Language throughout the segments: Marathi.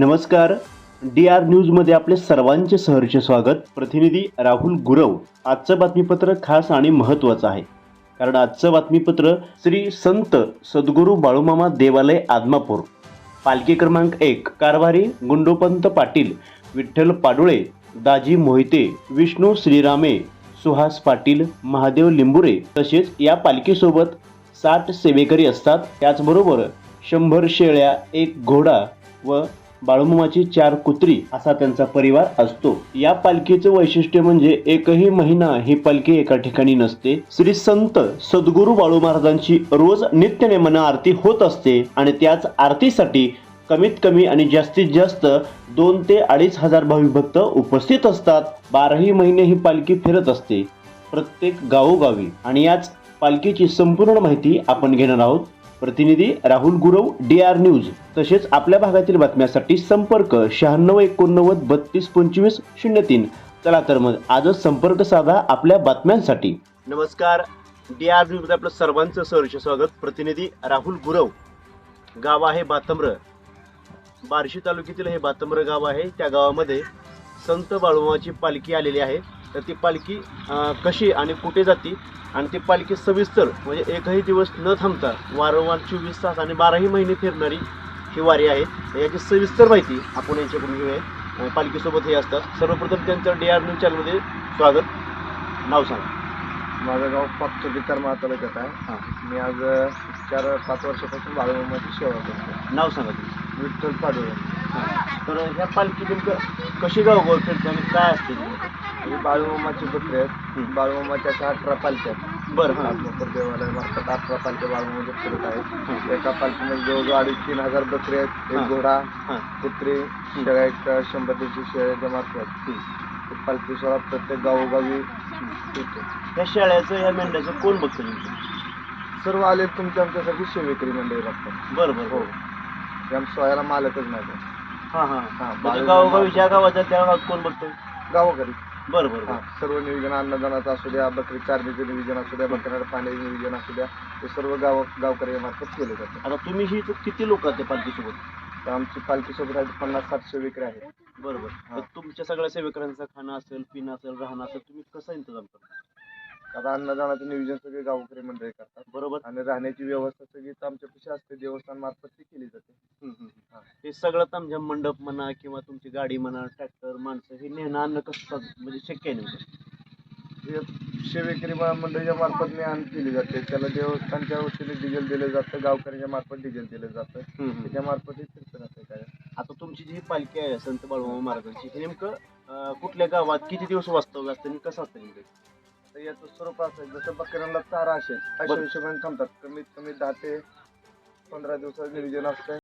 नमस्कार. डी आर न्यूजमध्ये आपले सर्वांचे सहर्ष स्वागत. प्रतिनिधी राहुल गुरव आजचं बातमीपत्र खास आणि महत्त्वाचं आहे. कारण आजचं बातमीपत्र श्री संत सद्गुरू बाळूमामा देवालय आदमापूर. पालखी क्रमांक एक कारभारी गुंडोपंत पाटील विठ्ठल पाडुळे दाजी मोहिते विष्णू श्रीरामे सुहास पाटील महादेव लिंबुरे तसेच या पालखीसोबत साठ सेवेकरी असतात. त्याचबरोबर शंभर शेळ्या एक घोडा व बाळूमामाची चार कुत्री असा त्यांचा परिवार असतो. या पालखीचं वैशिष्ट्य म्हणजे एकही महिना ही पालखी एका ठिकाणी नसते. श्री संत सद्गुरू बाळू महाराजांची रोज नित्यनेमानं आरती होत असते आणि त्याच आरतीसाठी कमीत कमी आणि जास्तीत जास्त दोन ते अडीच हजार भाविभक्त उपस्थित असतात. बाराही महिने ही पालखी फिरत असते. प्रत्येक गावोगावी. आणि याच पालखीची संपूर्ण माहिती आपण घेणार आहोत. प्रतिनिधी Rahul Gurav D R news तसेच आपल्या भागातील बातम्यासाठी संपर्क शहाण्णव एकोणनव्वद बत्तीस पंचवीस शून्य तीन. चला तर मग आजच संपर्क साधा आपल्या बातम्यांसाठी. नमस्कार. डी आर न्यूजमध्ये आपलं सर्वांचं सहर्ष स्वागत. प्रतिनिधी राहुल गुरव गाव आहे बातम्र बार्शी तालुक्यातील हे बातम्र गाव आहे. त्या गावामध्ये संत बाळूमाची पालखी आलेली आहे. तर ती पालखी कशी आणि कुठे जाती? आणि ती पालखी सविस्तर म्हणजे एकही दिवस न थांबता वारंवार चोवीस तास आणि बाराही महिने फिरणारी ही वारी आहे. तर याची सविस्तर माहिती आपण यांच्याकडून घेऊया. पालखीसोबत हे असतात. सर्वप्रथम त्यांचं डी आर न्यूज चॅनलमध्ये स्वागत. नाव सांगा. माझं गाव पाचोटी कर्मा तालुक्यात आहे. हां. मी आज चार पाच वर्षापासून बाळूमामाची सेवा करतो नाव सांगा तुम्ही. विठ्ठल पाडोळे हां. तर ह्या पालखी नेमकं कशी गावगाव फिरते आणि काय असते? ही बाळूमामाची बकरी आहेत. बाळूमामाच्या अशा अठरा पालख्या आहेत. बरं. हां आत्मपूर देवालय मार्फत अठरा पालख्या बाळूमामाच्या फिरत आहेत. एका पालखीमध्ये जवळजवळ अडीच तीन हजार बकरी आहेत. एक घोडा कुत्री शेळ्या एक शंभर दीडशे शेळ्या जमा आहेत हं. ही पालखी सोहळा प्रत्येक गावोगावी. येतो ह्या शेळ्याचं ह्या मेंढ्याचं कोण बघतं नेमकं? सर्व आले तुमच्या आमच्यासाठी सेवेकरी मंडळी लागतात बरं बरं हो. या सोयाला मालकच नाही हां हां. हां, म्हणजे गावोगावी ज्या गावात त्या गावात कोण बघतोय? गावोघरी बरं बरं बरं. सर्व नियोजन अन्नदानाचं असू द्या बकरी चारणीचं नियोजन असू द्या बकऱ्याला पाण्याचं नियोजन असू द्या हे सर्व गाव गावकऱ्यामार्फत केलं जातं. आता तुम्ही ही किती लोक आहेत पालखीसोबत? तर आमची पालखीसोबत आहे पन्नास सातशे विक्री आहेत. बरोबर हां. तर तुमच्या सगळ्या सेवेकरांचं खाणं असेल पिणं असेल राहणं असेल तुम्ही कसं इंतजाम करता? आता अन्नदानाचं नियोजन सगळे गावकरी मंडळी करतात. बरोबर. आणि राहण्याची व्यवस्था सगळी तर आमच्यापाशी असते देवस्थान मार्फत ती केली जाते. हम्म, हम्म. हां. हे सगळं तुमच्या मंडप म्हणा किंवा तुमची गाडी म्हणा ट्रॅक्टर माणसं हे नेणं आणणं कसं म्हणजे शक्य आहे नेमकं? हे शेवेकरी मा- मंडळीच्या मार्फत ज्ञान केली जाते. त्याला देवस्थानच्या वतीने डिझेल दिलं जातं गावकऱ्यांच्या मार्फत डिझेल दिलं जातं. हम्म, हम्म. त्याच्या मार्फत हे फिरतं असते काय आता तुमची जी पालखी आहे संत बाळूमामा महाराजांची हे नेमकं अं, कुठल्या गावात किती दिवस वास्तव्य असतं आणि कसं असतं नेमकं? तर याचं स्वरूप असं आहे, जसं बकऱ्यांना चारा असेल अशा बरं. हिशोबाने थांबतात. कमीत कमी दहा ते पंधरा दिवसाचं नियोजन असतं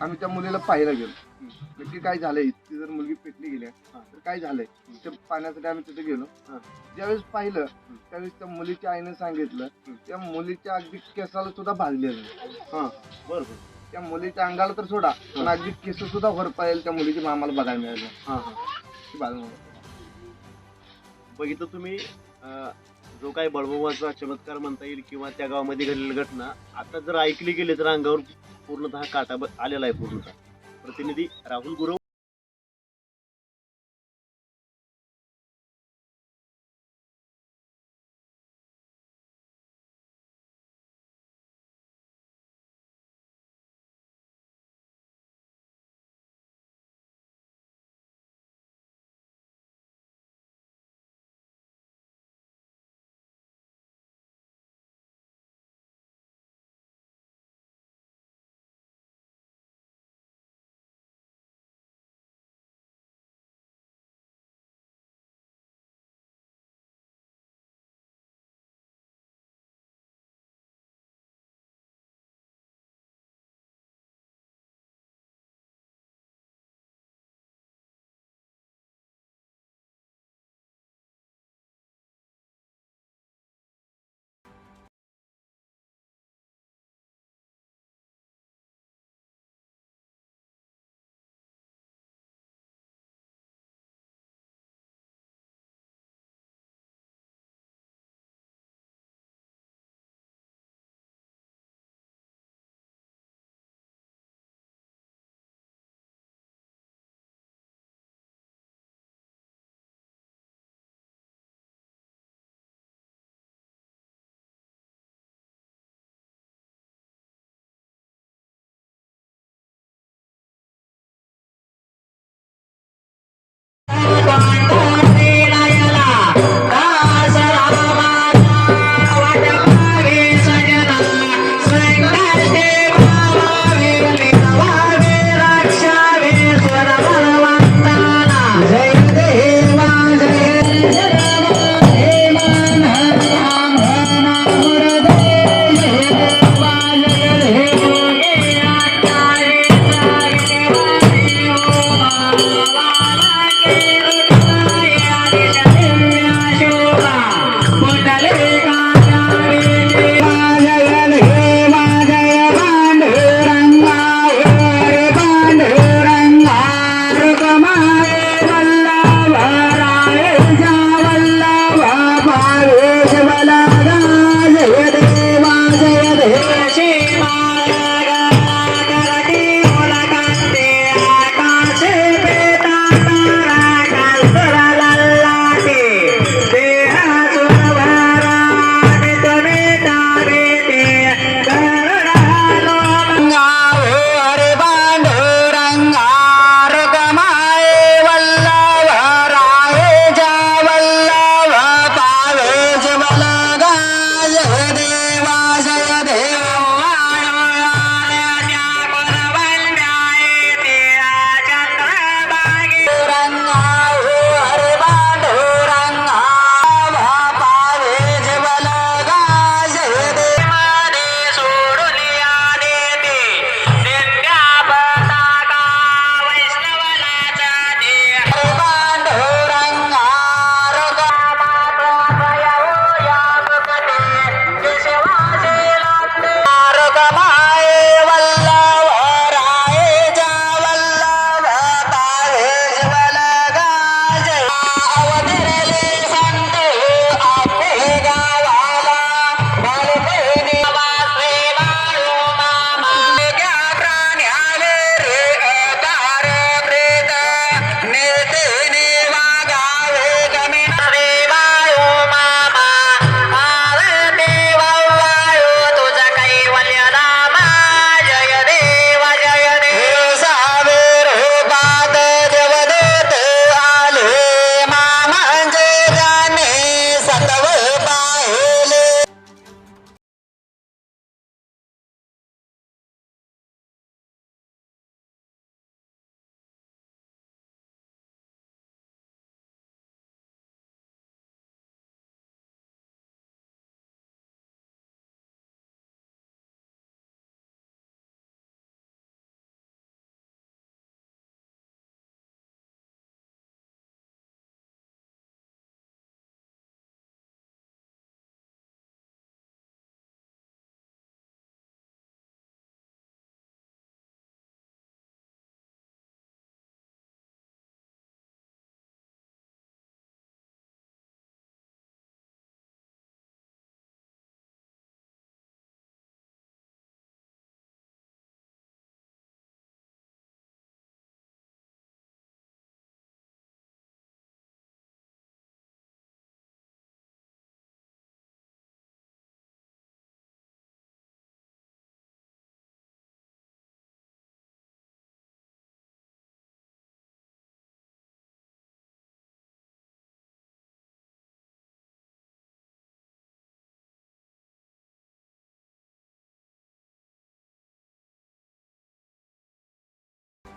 आम्ही त्या मुलीला पाहायला गेलो. नक्की काय झालंय? ती जर मुलगी पेटली गेली तर काय झालंय? ते पाहण्यासाठी आम्ही तिथे गेलो. ज्यावेळेस पाहिलं त्यावेळेस त्या मुलीच्या आईने सांगितलं त्या मुलीच्या अगदी केसाला सुद्धा भाजलेलं. हां. बरं त्या मुलीच्या अंगाला तर सोडा पण अगदी केस सुद्धा वर पाहिजे त्या मुलीच्या मामाला बघायला मिळालं. हां हां. बघितलं तुम्ही जो काही बळबोबाचा चमत्कार म्हणता येईल किंवा त्या गावामध्ये घडलेली घटना आता जर ऐकली गेली तर अंगावर पूर्णतः काटा आलेला आहे पूर्णतः. प्रतिनिधी राहुल गुरव